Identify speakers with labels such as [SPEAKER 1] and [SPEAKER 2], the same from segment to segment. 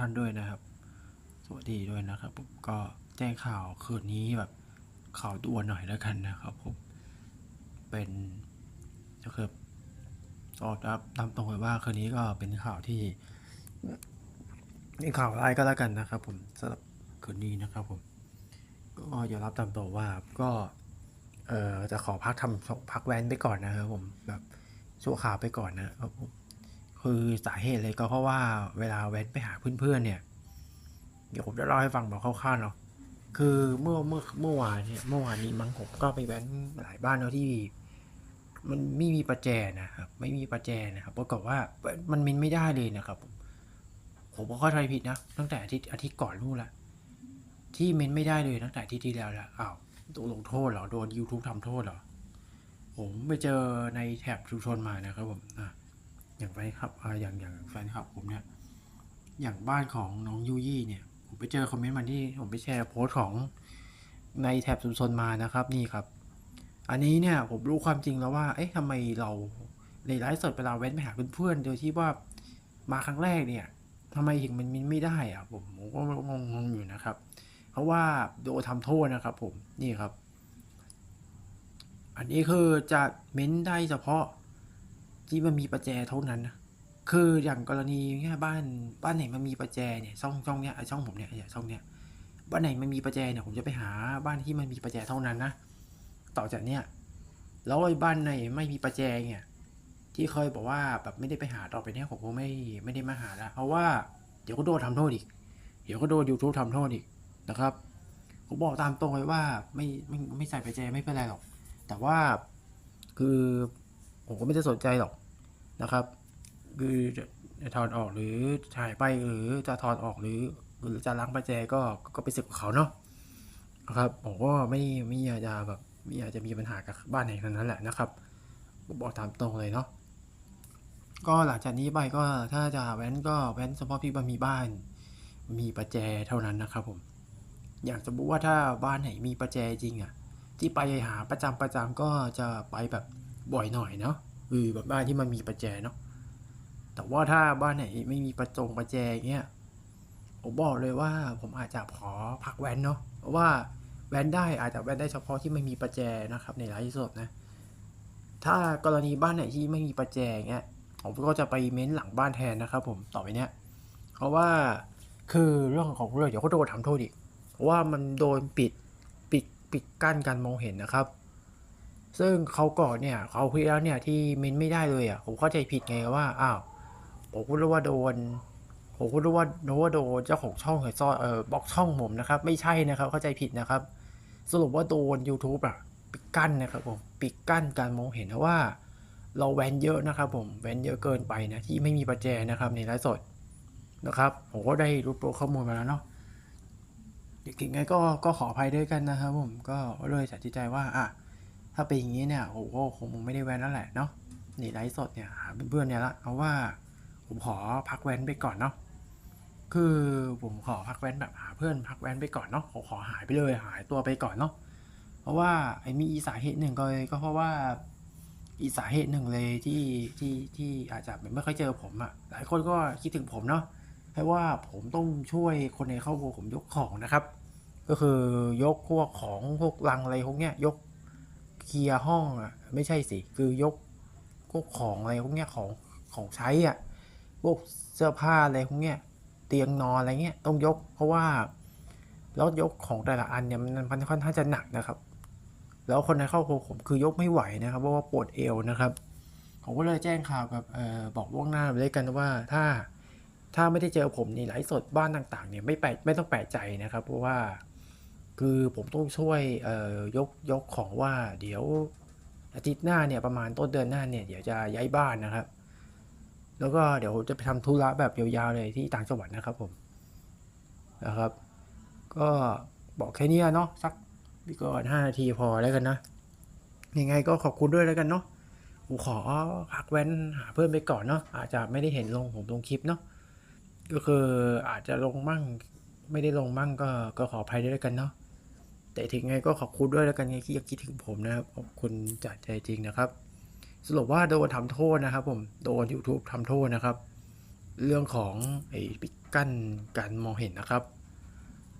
[SPEAKER 1] ท่านด้วยนะครับ สวัสดีด้วยนะครับผมก็แจ้งข่าวคืนนี้แบบข่าวด่วนหน่อยแล้วกันนะครับผมเป็นก็คือก็รับตามตรงเลยว่าคืนนี้ก็เป็นข่าวที่เป็นข่าวร้ายก็แล้วกันนะครับ ผมสำหรับคืนนี้นะครับผมก็อย่ารับตามตัวว่าก็เอ่อจะขอพักทำพักแว้นไปก่อนนะครับผมแบบชั่วคราวไปก่อนนะครับผม คือสาเหตุเลยก็เพราะว่าเวลาแว้นไปหาเพื่อนๆเนี่ยเดี๋ยวผมจะเล่าให้ฟังแบบคร่าวๆเนาะคือเมื่อเมื่อเมื่อวานเนี่ยเมื่อวานนี้มั้งผมก็ไปแว้นหลายบ้านเนาะที่ มันไม่มีประแจนะครับ ไม่มีประแจนะครับปรากฏว่ามันมินไม่ได้เลยนะครับ ผมผมก็เข้าใจผิดนะตั้งแต่อาทิตย์อาทิตย์ก่อนนู่นละที่เมนไม่ได้เลยตั้งแต่อาที่ที่แล้วละอ้าวโดนลงโทษเหรอโดน YouTube ทำโทษเหรอผมไปเจอในแท็บชุมชนมานะครับผมอะ อย่างแฟนคลับอย่างอย่างแฟนคลับผมเนี่ยอย่างบ้านของน้องยูยี่เนี่ย ผมไปเจอคอมเมนต์มาที่ผมไปแชร์โพสต์ของในแท็บชุมชนมานะครับนี่ครับ อันนี้เนี่ยผมรู้ความจริงแล้วว่า เอ๊ะทำไมเราในไลฟ์สดเวลาเว้นไปหาเพื่อนๆโดยที่ว่ามาครั้งแรกเนี่ยทำไมถึงมันมินไม่ได้อะผมผมก็งงๆอยู่นะครับ เพราะว่าโดนทำโทษนะครับ ผมนี่ครับ อันนี้คือจะเม้นได้เฉพาะ ที่มันมีประแจเท่านั้นนะคืออย่างกรณีเนี่ยบ้านบ้านไหนมันมีประแจเนี่ยช่องช่องเนี้ยไอช่องผมเนี่ยเนี่ยช่องเนี้ยบ้านไหนมันมีประแจเนี่ยผมจะไปหาบ้านที่มันมีประแจเท่านั้นนะต่อจากเนี้ยแล้วไอ้บ้านไหนไม่มีประแจเนี่ยที่เคยบอกว่าแบบไม่ได้ไปหาต่อไปเนี่ยผมก็ไม่ไม่ได้มาหาแล้วเพราะว่าเดี๋ยวก็โดนทำโทษอีก เดี๋ยวก็โดน YouTube ทำโทษอีกนะครับผมบอกตามตรงเลยว่าไม่ไม่ไม่ใส่ประแจไม่เป็นไรหรอก แต่ว่าคือผมก็ไม่ได้สนใจหรอก นะครับ คือจะถอดออกหรือถ่ายไปหรือจะถอดออกหรือ หรือจะล้างประแจก็ก็เป็นสิทธิ์ของเขาเนาะนะครับผมก็ไม่ไม่อยากจะแบบไม่อยากจะมีปัญหากับบ้านไหนทั้งนั้นแหละนะครับบอกตามตรงเลยเนาะก็หลังจากนี้ไปก็ถ้าจะแว้นก็แว้นเฉพาะที่มันมีบ้าน มีประแจเท่านั้นนะครับผม อย่างสมมติว่าถ้าบ้านไหนมีประแจจริงอะ่ะ ที่ไปหาประจำประจำก็จะไปแบบบ่อยหน่อยเนาะ คือแบบบ้านที่มันมีประแจเนาะแต่ว่าถ้าบ้านไหนไม่มีประจงประแจเงี้ยผมบอกเลยว่าผมอาจจะขอพักแว้นเนาะเพราะว่าแว้นได้อาจจะแว้นได้เฉพาะที่ไม่มีประแจนะครับ ในไลฟ์สดนะ ถ้ากรณีบ้านไหนที่ไม่มีประแจเงี้ยผมก็จะไปเม้นหลังบ้านแทนนะครับผมต่อไปเนี้ยเพราะว่าคือเรื่องของเรื่องเดี๋ยวก็โดนทำโทษอีกเพราะว่ามันโดนปิดปิดปิดกั้นการมองเห็นนะครับ ซึ่งเขาก่อนเนี่ยเขาคุยแล้วเนี่ยที่เมนไม่ได้เลยอะผมเข้าใจผิดไงว่าอ้าวผมก็รู้ว่าโดนผมก็รู้ว่ารู้ว่าโดนเจ้าของช่องเคยซ่อนเออบล็อกช่องผมนะครับ ไม่ใช่นะครับ เข้าใจผิดนะครับ สรุปว่าโดน YouTube อะปิดกั้นนะครับผมปิดกั้นการมองเห็นเพราะว่า เราแวนเยอะนะครับ ผมแวนเยอะเกินไปนะที่ไม่มีประแจนะครับในไลฟ์สดนะครับผมก็ได้รู้ตัวข้อมูลมาแล้วเนาะเด็กๆไงก็ก็ขออภัยด้วยกันนะครับผมก็เลยตัดสินใจว่าอะ ถ้าเป็นอย่างนี้เนี่ยโอ้โหคงไม่ได้แวนแล้วแหละเนาะนี่ไลฟ์สดเนี่ยหาเพื่อนๆเนี่ยละเอาว่าผมขอพักแวนไปก่อนเนาะคือผมขอพักแวนแบบหาเพื่อนพักแวนไปก่อนเนาะขอขอหายไปเลยหายตัวไปก่อนเนาะเพราะว่าไอ้มีอีสาเหตุหนึ่งก็ก็เพราะว่าอีสาเหตุหนึ่งเลยที่ที่ที่อาจจะไม่ค่อยเจอผมอะ่ะหลายคนก็คิดถึงผมเนาะเพราะว่าผมต้องช่วยคนในครอบครัวผมยกของนะครับ ก็คือยกพวกของพวกลังอะไรพวกเนี้ยยก เคลียร์ห้องอะ ไม่ใช่สิ คือยกพวกของอะไรพวกเนี้ยของของใช้อะพวกเสื้อผ้าอะไรพวกเนี้ยเตียงนอนอะไรเงี้ยต้องยก เพราะว่าแล้วยกของแต่ละอันเนี่ยมันมันค่อนข้างจะหนักนะครับ แล้วคนในครอบครัวผมคือยกไม่ไหวนะครับเพราะว่าปวดเอวนะครับผมก็เลยแจ้งข่าวกับเอ่อบอกล่วงหน้าไปเลยกันว่าถ้าถ้าไม่ได้เจอผมในไลฟ์สดบ้านต่างๆเนี่ยไม่แปลกไม่ต้องแปลกใจนะครับ เพราะว่า คือผมต้องช่วยยกยกของว่าเดี๋ยวอาทิตย์หน้าเนี่ยประมาณต้นเดือนหน้าเนี่ยเดี๋ยวจะย้ายบ้านนะครับ แล้วก็เดี๋ยวจะไปทำธุระแบบยาวๆเลยที่ต่างจังหวัดนะครับผมนะครับ ก็บอกแค่นี้เนาะสักพี่ก่อนห้านาทีพอแล้วกันนะยังไงก็ขอบคุณด้วยแล้วกันเนาะผมขอพักแว้นหาเพื่อนไปก่อนเนาะอาจจะไม่ได้เห็นลงผมลงคลิปเนาะก็คืออาจจะลงมั่งไม่ได้ลงมั่งก็ก็ขออภัยด้วยแล้วกันเนาะ แต่ถึงไงก็ขอบคุณด้วยแล้วกันไงที่ยังคิดถึงผมนะครับ ขอบคุณจากใจจริงนะครับ สรุปว่าโดนทำโทษนะครับ ผม โดน YouTube ทำโทษนะครับ เรื่องของไอ้ปิดกั้นการมองเห็นนะครับ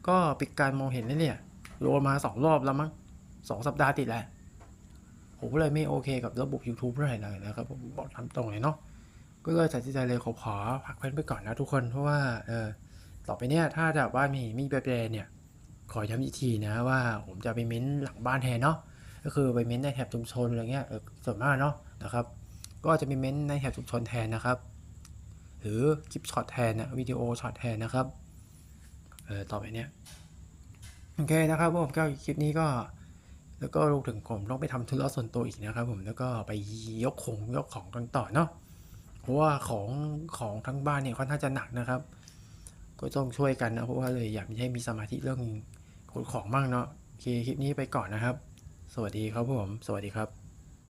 [SPEAKER 1] ก็ปิดการมองเห็นนี่เนี่ยโดนมาสองรอบแล้วมั้งสองสัปดาห์ติดแล้วผมก็เลยไม่โอเคกับระบบ YouTube เท่าไหร่เลยนะครับผมบอกตามตรงเลยเนาะก็เลยตัดสินใจเลยขอขอพักเพื่อนไปก่อนนะทุกคนเพราะว่าเออต่อไปเนี่ยถ้าแบบว่ามีมีแปรเนี่ย ขอย้ำอีกทีนะว่าผมจะไปเม้นหลังบ้านแทนเนาะก็คือไปเม้นในแถบชุมชนอะไรเงี้ยส่วนมากเนาะนะครับ ก็จะไปเม้นในแถบชุมชนแทนนะครับ หรือคลิปช็อตแทนนะวิดีโอช็อตแทนนะครับเออต่อไปเนี้ยโอเคนะครับผมก็คลิปนี้ก็ แล้วก็รวมถึงผมต้องไปทำธุระส่วนตัวอีกนะครับ ผมแล้วก็ไปยกของยกของกันต่อเนาะเพราะว่าของของทั้งบ้านเนี่ยค่อนข้างจะหนักนะครับ ก็ต้องช่วยกันนะเพราะว่าเลยอยากให้มีสมาธิเรื่อง ขนของบ้างเนาะโอเคคลิปนี้ไปก่อนนะครับ สวัสดีครับผม สวัสดีครับ